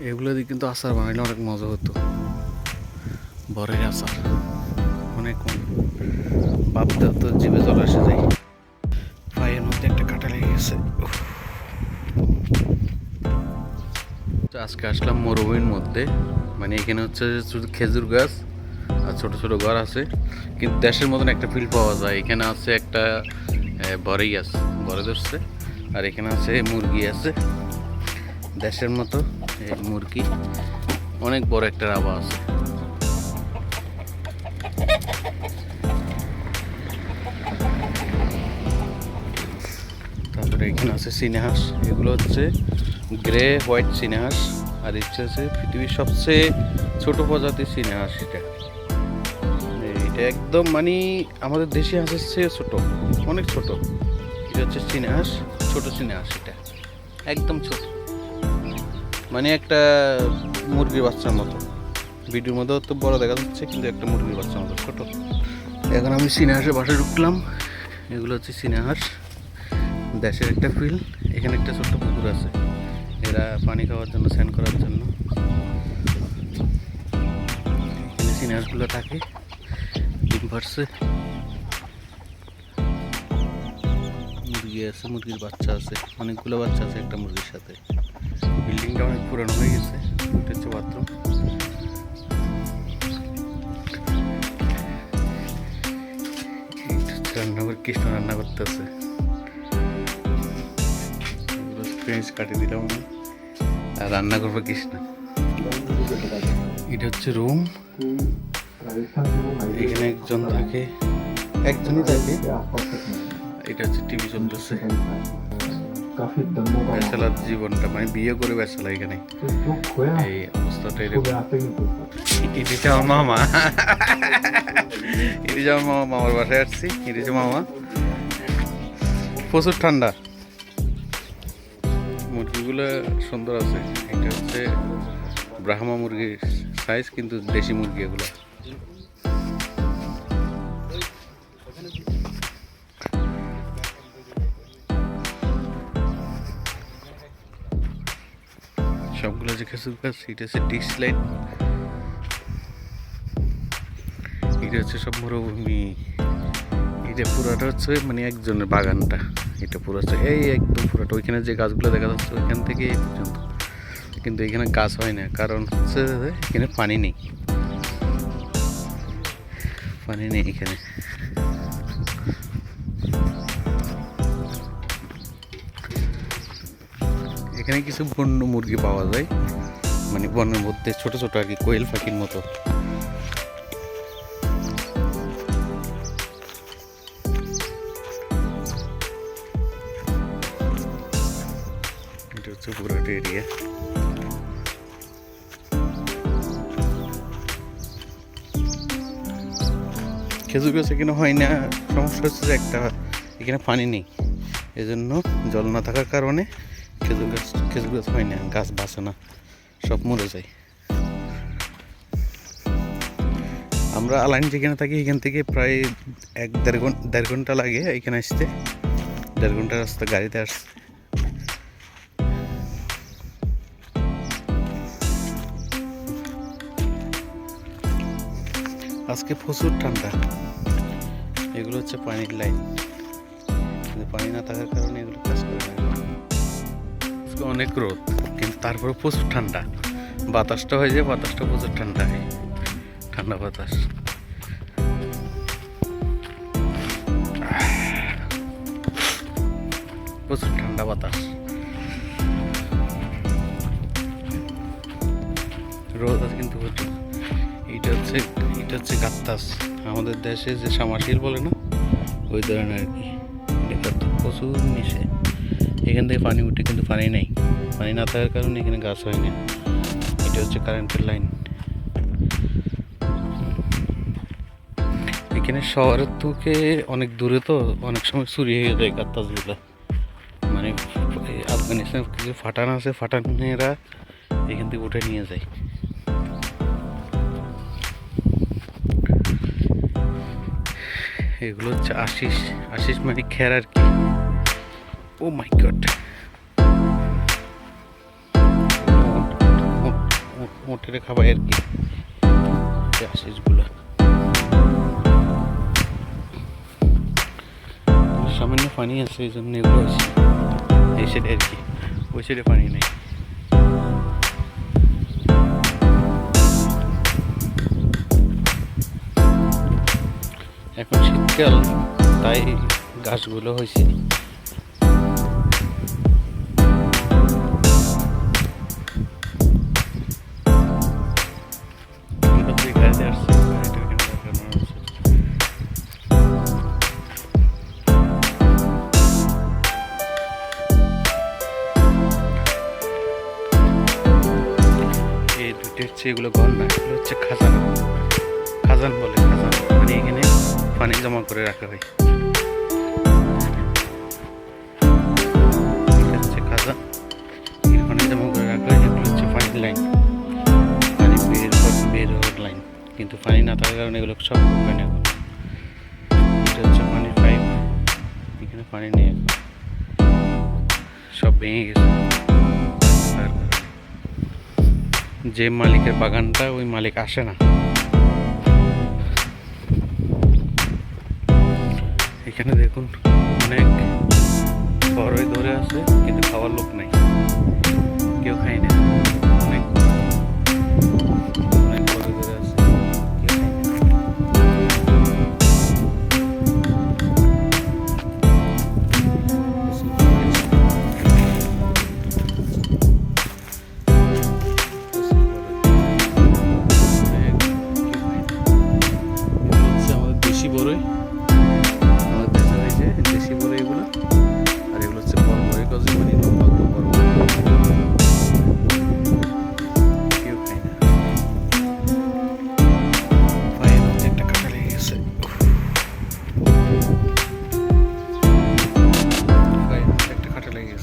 এগুলো দিয়ে কিন্তু আচার বানাইলে অনেক মজা হতো। বরের আচার। অনেক ভাবতে হতো জীবে জল এসে যায় পায়ের মধ্যে একটা কাটা লেগে গেছে। তো আজকে আসলাম মরুভূমির মধ্যে। মানে এখানে হচ্ছে শুধু খেজুর গাছ আর ছোট ছোট ঘর আছে। কিন্তু দেশের মতন একটা ফিল পাওয়া যায়। এখানে আছে একটা আহ, আছে। বড় ধরছে। আর এখানে আছে মুরগি আছে। দেশের মতো, এই মুরগি। অনেক বড় একটা রাবা আছে। তারপরে এখানে আছে সিনেহাস। এগুলো হচ্ছে গ্রে, হোয়াইট সিনেহাস। আর এটা আছে পৃথিবীর সবচেয়ে ছোট প্রজাতির সিনেহাস এটা। এটা একদম মানে আমাদের দেশি হাঁসের চেয়ে ছোট, অনেক ছোট। এটা হচ্ছে সিনেহাস, ছোট সিনেহাস এটা। একদম ছোট। মানে একটা মুরগির বাচ্চার মতো। ভিডিওর মধ্যেও তো বড় দেখা যাচ্ছে, কিন্তু একটা মুরগির বাচ্চার মতো, ছোট। এখন আমি সিনেহাসের বাসায় ঢুকলাম। এগুলো হচ্ছে সিনেহাস দেশের একটা ফিল এখানে একটা ছোট্ট পুকুর আছে। এরা পানি খাওয়ার জন্য, স্নান করার জন্য। সিনিয়ারগুলো থাকে। ডিম মুরগি আছে মুরগির বাচ্চা আছে, অনেকগুলো বাচ্চা আছে একটা মুরগির সাথে। বিল্ডিংটা অনেক পুরানো হয়ে গেছে এটা হচ্ছে বাথরুম। রান্না করে কৃষ্ণ রান্না করতেছে। পেঁয়াজ কাটিয়ে দিলাম আমি। আর রান্না করব কৃষ্ণ। এটা হচ্ছে রুম এখানে একজন থাকে। একজনই থাকে। এটা হচ্ছে টিভি চলতেছে। ব্যাচেলার জীবনটা মানে বিয়ে করে ব্যাচেলার এখানে। এই অবস্থাটা এরকম। আমার মামা। ইরিজা আমার মামা মামার বাসায় আসছি। ইরিজা মামা। প্রচুর ঠান্ডা। মুরগিগুলো সুন্দর আছে। এটা হচ্ছে ব্রাহ্মা মুরগির সাইজ কিন্তু দেশি মুরগি এগুলো। সবগুলো যে খেসুর গাছ এটা হচ্ছে ডিশ লাইট এটা হচ্ছে সব মরুভূমি এটা পুরোটা হচ্ছে মানে একজনের বাগানটা। এটা পুরো হচ্ছে, এই একদম পুরোটা। ওইখানে যে গাছগুলো দেখা যাচ্ছে, ওইখান থেকে এই পর্যন্ত। কিন্তু এখানে গাছ হয় না, কারণ হচ্ছে এখানে পানি নেই। পানি নেই এখানে। এখানে কিছু বন্য মুরগি পাওয়া যায়। মানে বনের মধ্যে ছোট ছোট আর কি কোয়েল পাখির মতো। এটা হচ্ছে এরিয়া খেজুর গাছ এখানে হয় না। সমস্যা হচ্ছে যে একটা এখানে পানি নেই। এজন্য জল না থাকার কারণে খেজুর গাছ খেজুর গাছ হয় না, গাছ বাঁচে না, সব মরে যায়। আমরা আলাইন যেখানে থাকি, এখান থেকে প্রায় এক দেড় ঘণ্টা দেড় ঘণ্টা লাগে এখানে আসতে। দেড় ঘণ্টা রাস্তা গাড়িতে আসতে আজকে প্রচুর ঠান্ডা। এগুলো হচ্ছে পানির লাইন। পানি না থাকার কারণে এগুলো কাজ আজকে অনেক রোদ, কিন্তু তারপরে প্রচুর ঠান্ডা। বাতাসটা হয়ে যায়, বাতাসটা প্রচুর ঠান্ডা হয়। ঠান্ডা বাতাস। প্রচুর ঠান্ডা বাতাস। রোদ আছে কিন্তু প্রচুর। এইটা হচ্ছে এটা হচ্ছে কাত্তাস আমাদের দেশে যে সামাশিল বলে না, ওই ধরনের আর কি। এটা প্রচুর মিশে। এখান থেকে পানি উঠে কিন্তু পানি নেই। পানি না থাকার কারণে এখানে গাছ হয় না এটা হচ্ছে কারেন্টের লাইন এখানে শহরের থেকে অনেক দূরে তো অনেক সময় চুরি হয়ে যায় কাত্তাসগুলো মানে এই আফগানিস্তান কিছু ফাটান আছে, ফাটানেরা এখান থেকে উঠে নিয়ে যায়। এগুলো হচ্ছে আশিস আশিস মানে খের আর কি। ও মাই গড মোটেরে খাবাই আর কি? আশিসগুলো সামান্য পানি আছে, এই জন্য এগুলো হয়েছে এই সাইডে আর কি। ওই সাইডে পানি নেই। এখন শীতকাল, তাই গাছগুলো হয়েছে। হচ্ছে এগুলো ঘর না, এগুলো হচ্ছে খাজানা। খাজান বলে, খাজান। মানে এখানে পানি জমা করে রাখা হয়। পানি জমা করে রাখা হচ্ছে লাইন। পানি বের বের হওয়ার লাইন। কিন্তু পানি না থাকার কারণে এগুলো সব হয় এটা হচ্ছে পানির পাইপ। এখানে পানি নেই সব ভেঙে গেছে। যে মালিকের বাগানটা ওই মালিক আসে না। এখানে দেখুন অনেক বড়ই ধরে আছে, কিন্তু খাওয়ার লোক নাই। কেউ খায় না। বড়ই। এগুলো। আর এগুলো গজি মানে পায়ের মধ্যে একটা। পায়ের মধ্যে একটা কাটা লেগে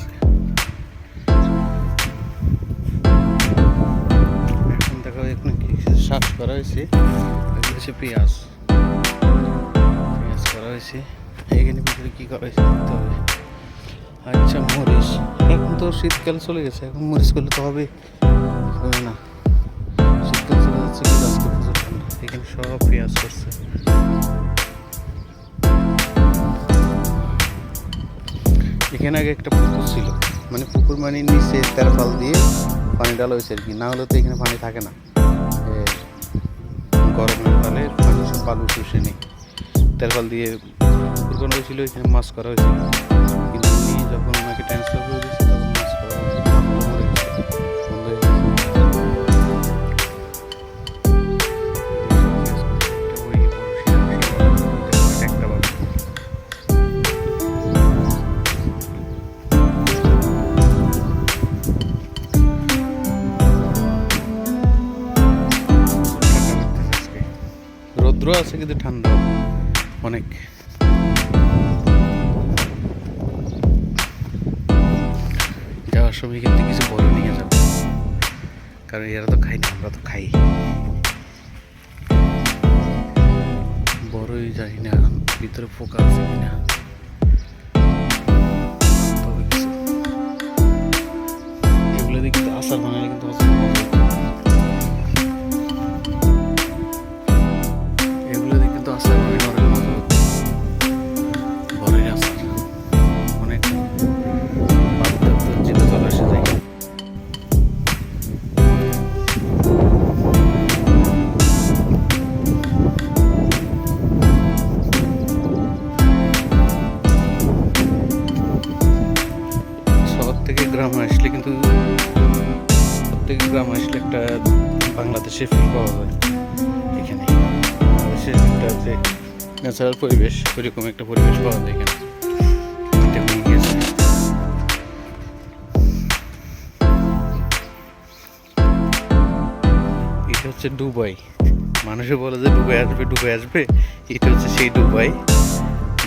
এখন কি করা হয়েছে? পেঁয়াজ। করা হয়েছে। এখানে ভিতরে কি করা হয়েছে দেখতে হবে। আচ্ছা মরিচ। এখন তো শীতকাল চলে গেছে, এখন মরিচ করলে তো হবে। না? শীতকাল চলে যাচ্ছে প্রচুর ঠান্ডা এখানে সব পেঁয়াজ করছে। এখানে আগে একটা পুকুর ছিল। মানে পুকুর মানে নিচে তেরপাল দিয়ে পানি ডালা হয়েছে আর কি। না হলে তো এখানে পানি থাকে না। গরমের কালে পানি সব বালু শুষে নেই। তেরপাল দিয়ে করা হয়েছিল, এখানে মাছ করা হয়েছিল কিন্তু উনি যখন ওনাকে ট্রান্সফার করে দিয়েছে, তখন মাছ করা। রৌদ্র আছে কিন্তু ঠান্ডা অনেক। যাওয়ার সময় কিন্তু কিছু বড় নিয়ে যাব। কারণ এরা তো খাই না, আমরা তো খাই। বড়ই জানি না, ভিতরে পোকা আছে কিনা। এগুলো কিন্তু আচার বানালে কিন্তু একটা বাংলাদেশের ফিল পাওয়া যায় এখানে। বাংলাদেশের একটা যে ন্যাচারাল পরিবেশ, ওইরকম একটা পরিবেশ পাওয়া যায় এখানে। এটা হচ্ছে দুবাই। মানুষে বলে যে দুবাই আসবে দুবাই আসবে। এটা হচ্ছে সেই দুবাই।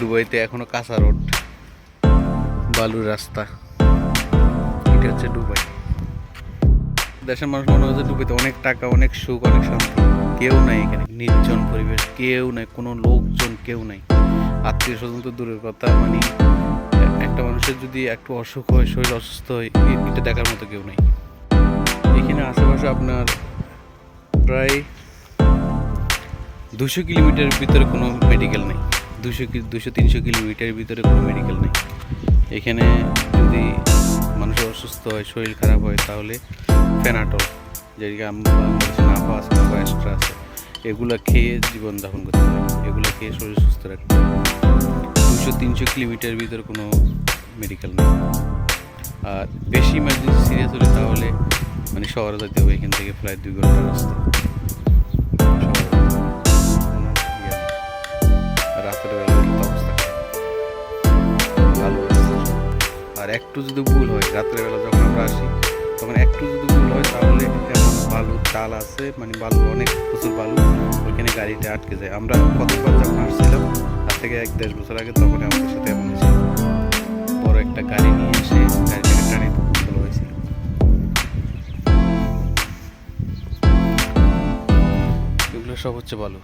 দুবাইতে এখনও কাঁচা রোড, বালুর রাস্তা। এটা হচ্ছে দুবাই। দেশের মানুষ মনে হচ্ছে দুবাইতে অনেক টাকা, অনেক সুখ, অনেক শান্তি। কেউ নাই এখানে। নির্জন পরিবেশ, কেউ নাই, কোনো লোকজন, কেউ নাই। আত্মীয় স্বজন তো দূরের কথা মানে একটা মানুষের যদি একটু অসুখ হয়, শরীর অসুস্থ হয় এটা দেখার মতো কেউ নাই। এখানে আশেপাশে আপনার প্রায় দুশো কিলোমিটারের ভিতরে কোনো মেডিকেল নেই। দুশো দুশো, তিনশো কিলোমিটারের ভিতরে কোনো মেডিকেল নেই। এখানে যদি মানুষের অসুস্থ হয়, শরীর খারাপ হয়, তাহলে ফেনাটল যেদিকে আমরা বাংলাদেশে নাফা আছে এক্সট্রা আছে। এগুলো খেয়ে জীবন যাপন করতে হয় এগুলো খেয়ে শরীর সুস্থ রাখতে হয় দুশো তিনশো কিলোমিটার ভিতরে কোনো মেডিকেল নেই। আর বেশি ইমার্জেন্সি সিরিয়াস হলে তাহলে মানে শহরে যেতে হবে, এখান থেকে প্রায় দুই ঘণ্টা রাস্তা। আর একটু যদি ভুল হয়, রাতের বেলা যখন আমরা আসি বালু চাল আছে মানে বালু, অনেক প্রচুর বালু, ওইখানে গাড়িটা আটকে যায়। আমরা কতবার যখন আসছিলাম, তার থেকে এক দেড় বছর আগে তখন আমাদের সাথে এমন ছিল বড় একটা গাড়ি নিয়ে এসে গাড়িটাকে টানে হয়েছিল। এগুলো সব হচ্ছে ভালো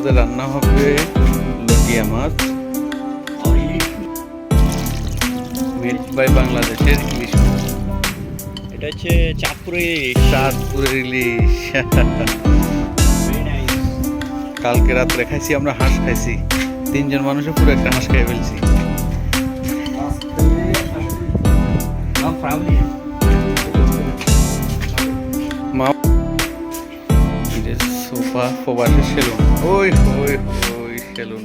আমাদের রান্না হবে লটিয়া মাছ মেড বাই বাংলাদেশের ইলিশ মাছ এটা হচ্ছে চাঁদপুরের চাঁদপুরের ইলিশ। কালকে রাত্রে খাইছি আমরা হাঁস খাইছি। তিনজন মানুষে পুরো একটা হাঁস খাই ফেলছি। মা সোফা প্রবাসের সেলুন। ওই ওই ওই সেলুন।